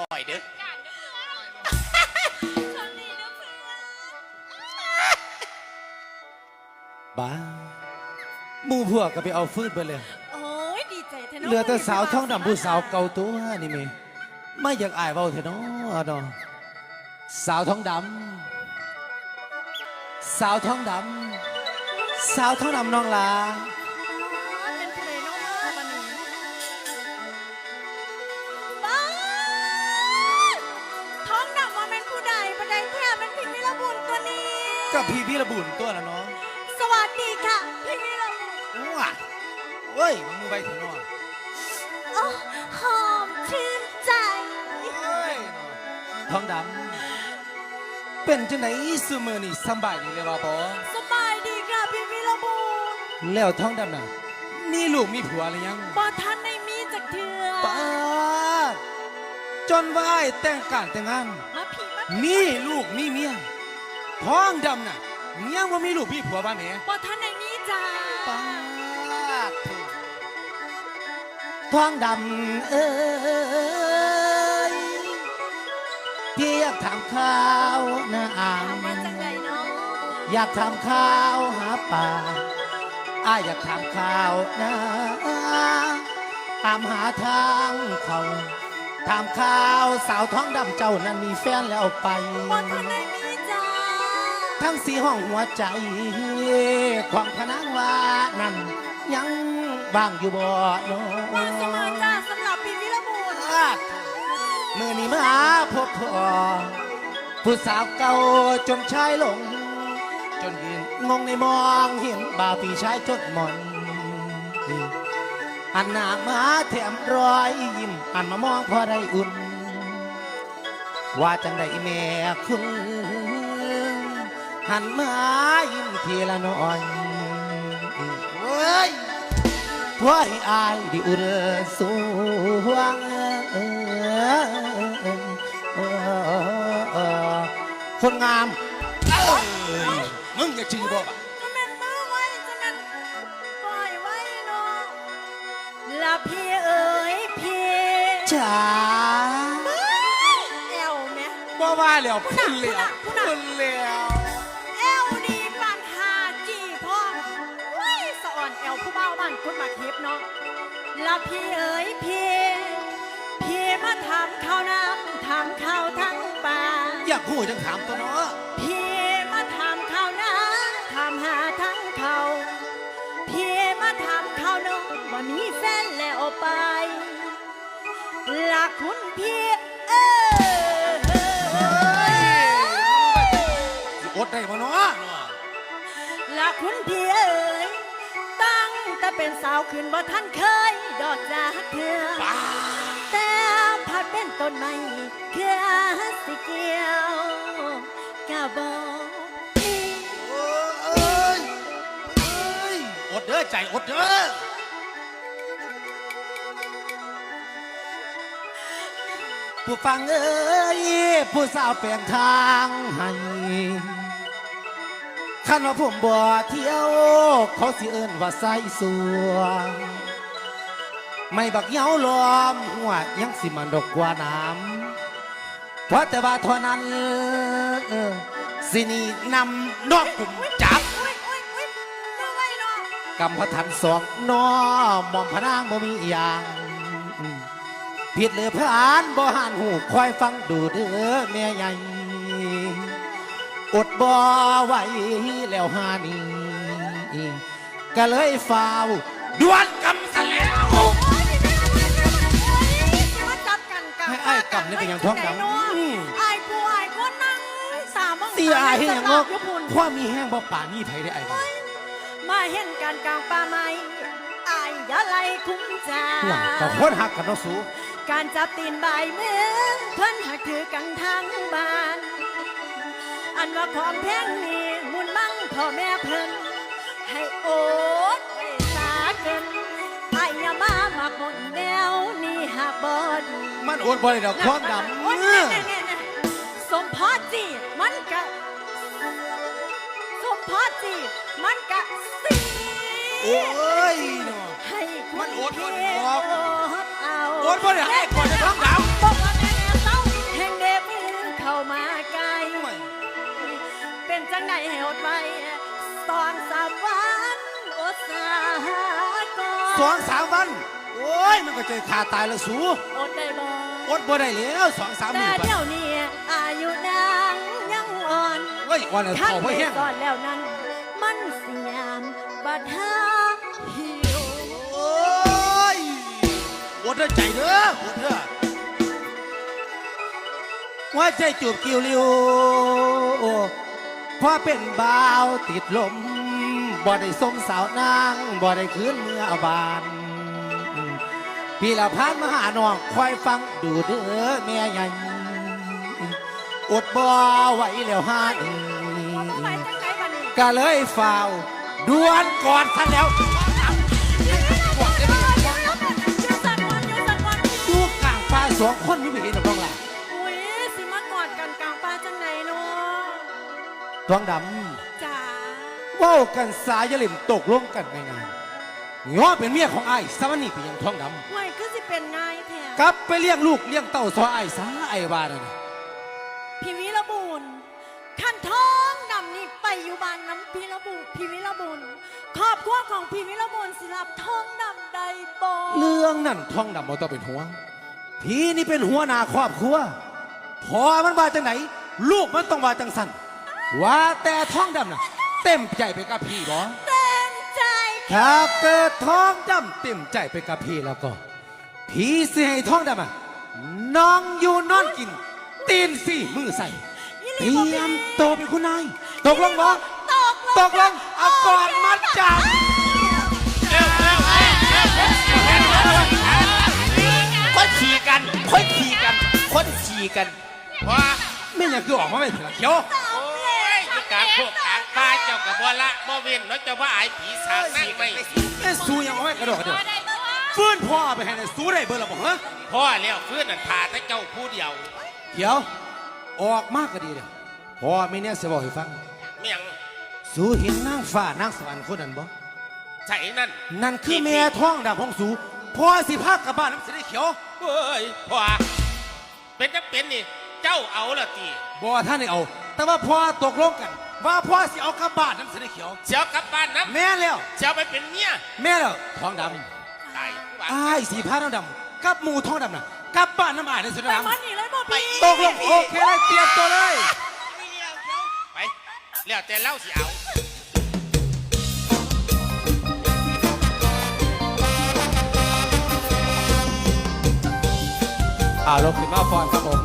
ลอยเด้อบ้าหมู่พวกก็ไปเอาฟืนไปเลย โอ้ยดีใจแท้เนาะเหลือแต่สาวท้องดำผู้สาวเก่าตัวนี่เมไม่อยากอายเบาเถอะเนาะเนาะสาวท้องดำสาวท้องดำสาวท้องดำน้องลา นี้ก็พี่พี่ระบุญตัวละเนาะสวัสดีค่ะ พี่มิรบุญว้าเว้ยมึงมือไปเถอะเนาะโอ้หอมชื่นใจเอ้ยเนาะท้องดำเป็นจังไหนซูมือนี่สำบายดีเลยว่าบอสบายดีค่ะพี่มิรบุญแล้วท้องดำน่ะมีลูกมีผัวหรือยังบ่ทันในมีจักเทือป้าดจนว่าไอ้แต่งการแต่งงานมาพี่มามีลูกมีเมีย ท้องดำน่ะยังว่ามีลูกมีผัวบ้านแหมบ่ทันในมีจ้าป้าดโถ่ท้องดำเอ้ยพี่อยากถามข้าวนาอ่างถามว่าจังไดเนาะอยากถามข้าวหาป่าอ้ายอยากถามข้าวนาตามหาทางเขาถามข้าวสาวท้องดำเจ้านั้นมีแฟนแล้วไปบ่ทันในมีจ้า ทั้งสีห้องหัวใจของพนังว่านั่นยังบ้างอยู่บ่เนาว่าสมาะจ้าสำหรับพี่มิรบุญมือนี้มาพบพ่อผู้สาวเก่าจนชายหลง จนยืนงงในมองเห็นบ่าวพี่ชายจดหมอนอันหน้ามาแถมรอยยิ้มอันมามองพอได้อุ่น ว่าจังได้แม่คุณ หันมายิ้มทีละน้อยเว้ยพวให้อายดิอุ่นสวงคนงามเอ้ยมึงอย่าจือบอกจะแม่นมือไว้จะแม่นปล่อยไว้เนาะละพี่เอ๋ยพี่จ๋าแอวแม่บ่ว่าแล้วผู้หนักแล้วพุ่นแล้ว คุณมาทิพย์เนาะละพี่เอ๋ยพี่พี่มาทำข้าวน้ำทำข้าวทั้งป่าอยากพูดจังถามตัวเนาะพี่มาทำข้าวนาทำหาทั้งเขาพี่มาทำข้าวนมว่ามีแฟนแล้วไปลักคุณพี่เออสิอดได้บ่เนาะลักคุณพี่เอ๋ยตั้ง แต่เป็นสาวขึ้นบ่ท่านเคย ดอกจากเธอแต่พัดเป็นต้นไม้เพื่อสิเกี่ยวกะบอกพี่เอ้ยเอ้ยอดเด้อใจอดเด้อผู้ฟังเอ้ยผู้สาวเปลี่ยนทางให้ ขันว่าผมบ่เที่ยว เขาสิเอิ้นว่าใส่สัวไม่บักเหยาล้อมหัวยังสิมันดกกว่าน้ำเพราะแต่ว่าเท่านั้นเออสินี่นำนอกกลุ่มจับอุ้ยอุ้ยอุ้ยมาไว้เนาะกำพะทันสองนอมอมพนางบ่มีอย่างผิดหรือพลานบ่หันหูคอยฟังดูเด้อแม่ใหญ่อดบ่ไหว แล้วหานี่ก็เลยฝ่าวดวนกำสะแล้วไม่เอาไว้นะเฮ้ยจะมาจับกันกันให้ไอ้กำนี่เป็นอย่างท้องดำไอ้ไอ้กูไอ้กูนั่งสามมองตีอายให้ยังงอกยุพุนความมีแห้งบ่ป่านี่ไผได้ไอ้บ่มาเห็นการกลางป่าไม้ไอ้ยาไล่คุ้มใจหลังก็คนหักกันเนาะสูการจับตีนใบายมือเพิ่นหักถือกันทางบ้าน อันว่าของแพงนี่มุนมั่ง พ่อแม่เพิ่นให้โอดไว้สาเกินไอ้อยามามักหมดแนวนี่หากบ่ดีมันอดบ่ได้ดอกความดำโอ๊ยเมื่อแน่ๆๆๆสมพอจีมันกะสมพอจีมันกะสีโอ้ยเนาะให้คุณมันอดบ่ได้พี่ดอกอดเอาอดบ่ได้ให้ก่อนจะท้องดำบอกว่าแน่ๆ วันอดสากสองสามวัน โอ้ย มันก็จะขาตายแล้สูอดได้บ่อดบ่ได้แล้วสองสามแต่มื้อปะเดี๋ยวนี้อายุนางยังอ่อนเฮ้ยวันล้นเท่าไปเพ่แห้งก่อนแล้วนั้น มันสยามบัดหาหิวโอ้ยอดเด้ใจเด้ออดเด้อว่าใจจูบกิวลิวพ่อเป็นบ่าวติดลม บ่ได้สมสาวนางบ่ได้คืนเมื่อบานพี่ละพานมาหาน้องคอยฟังดูเด้อแม่ใหญ่อดบ่ไหวแล้วฮะเอ้ไปยจังไหนบัดนี้ก็เลยฝ่าวดวนก่อนทันแล้วดูกลางป่าสองคนนี่ไม่เห็นหรอกน้องล่ะอุ้ยสิมากอดกันกลางป่าจังไหนเนาะทองดจ๋าำ เว้ากันสายลิมตกลงกันง่ายๆง้อเป็นเมียของไอ้ายสวนี่เป็นหยังทองดห่วยคือสิเป็นนายแท้ำกลับไปเลี้ยงลูกเลี้ยงเต้าซอไอ้ายสาไอ้ายว่านั่นน่ะพี่วิรบุญขั้นท้องดำนี่ไปอยู่บ้านน้ำพี่ระบุพี่วิรบุญครอบครัวของพี่วิรบุญสิรับท้องดำใดบ่เรื่องนั่นทองดำบ่ต้องเป็นห่วงพี่นี่เป็นหัวหน้าครอบครัวพอมันว่าจังไหน ลูกมันต้องว่าจังสันว่าแต่ทองดำน่ะ เต็มใจไปกับพี่บ่เต็มใจถ้าเกิดท้องดำเต็มใจไปกับพี่แล้วก็ พี่สิให้ท้องดำอะน้องอยู่นอนกิน ตีนสี่มือใส่ยี่เตลีรีบ่ยแม่มโตวเป็นคุณนายตกลงบ่ตกลงตกลงเอาก่อนมัดจับคนขี่กันคนขี่กันคนขี่กันพอไม่อยากคือออกมาไม่ถึงเขียว กับบัวละบ่เว้นเนาะเจ้าว่าอายผีสางนั่งไม่ไอ้สู้ยังเอาไว้กระโดดกระโดดฟื้นพ่อไปให้ในสู้ได้เบอร์ละบ่เหรอพ่อแล้วฟื้นนั่นพาแต่เจ้าผู้เดียวเขียว ออกมากก็ดีเลยพ่อไม่เนี่ยจะบอกให้ฟัง เมียงสู้เห็นนางฟ้านางสวรรค์คนนั้นบ่ใส่นั่นนั่นคือแม่ท้องดำของสูพ่อสิพากลับบ้านน้ำเสได็จเขียวเฮ้ยพ่อเป็นจะเป็นนี่ เจ้าเอาละตีบ่ท่านได้เอา แต่ว่าพ่อตกลงกัน ว่าพ่อสิเอากลับบ้านน้ำเสได็จเขียวเจ้ากลับบ้านนะแม่แล้วเจ้าไปเป็นเมียแม่แล้วท้องดตายว่าำอ้ายสีผ้าท้องดำกับหมูท้องดำน่ะกลับบ้านน้ำอายในสุดไปน้มันนี่เลยบ่พี่ำตกลงโอเคเลยเตรียมตัวเลย ไปแล้วแต่เล่าสิเอาอ่ารถขึ้นมาฟอนครับผม